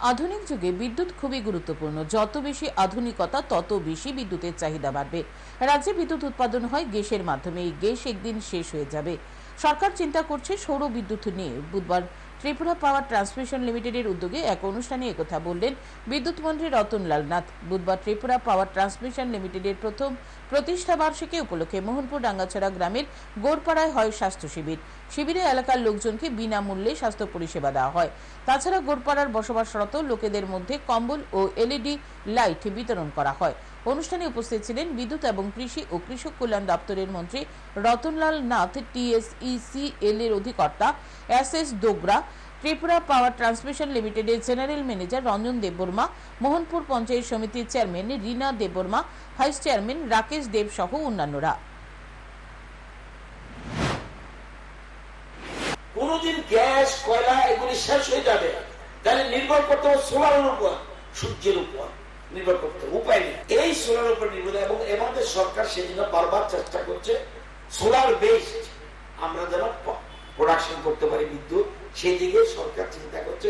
আধুনিক যুগে বিদ্যুৎ খুবই গুরুত্বপূর্ণ। যত বেশি আধুনিকতা, তত বেশি বিদ্যুতের চাহিদা বাড়বে। রাজ্যে বিদ্যুৎ উৎপাদন হয় গ্যাসের মাধ্যমে। এই গ্যাস একদিন শেষ হয়ে যাবে। সরকার চিন্তা করছে সৌর বিদ্যুৎ নিয়ে। বুধবার ত্রিপুরা পাওয়ার ট্রান্সমিশন লিমিটেডের উদ্যোগে এক অনুষ্ঠানে একথা বললেন বিদ্যুৎ মন্ত্রী রতনলাল নাথ। বুধবার ত্রিপুরা পাওয়ার ট্রান্সমিশন লিমিটেডের প্রথম প্রতিষ্ঠা বার্ষিকী উপলক্ষে মোহনপুর ডাঙ্গাছড়া গ্রামের গোড়পাড়ায় হয় স্বাস্থ্য শিবির। শিবিরে এলাকার লোকজনকে বিনামূল্যে স্বাস্থ্য পরিষেবা দেওয়া হয়। তাছাড়া গোরপাড়ার বসবাসরত লোকেদের মধ্যে কম্বল ও এলইডি লাইট বিতরণ করা হয়। অনুষ্ঠানে উপস্থিত ছিলেন বিদ্যুৎ এবং কৃষি ও কৃষক কল্যাণ দপ্তরের মন্ত্রী রতনলাল নাথ টিএসইসিএল এর অধিকর্তা S S Dogra Tripura power transmission লিমিটেডের জেনারেল ম্যানেজার রঞ্জন দেববর্মা, মোহনপুর পঞ্চায়েত সমিতির chairman Rina Debbarma, vice chairman Rakesh Deb সহ অন্যান্যরা। কোনদিন গ্যাস, কয়লা এগুলি শেষ হয়ে যাবে। তাহলে নির্ভর করতে হবে সোলারের উপর, সূর্যের উপর। নির্ভর করতে উপায় নেই। এই সোলার উপর নির্ভর, এবং আমাদের সরকার সেই জন্য বারবার চেষ্টা করছে সোলার বেসড আমরা যেন প্রোডাকশন করতে পারি বিদ্যুৎ। সেদিকে সরকার চিন্তা করছে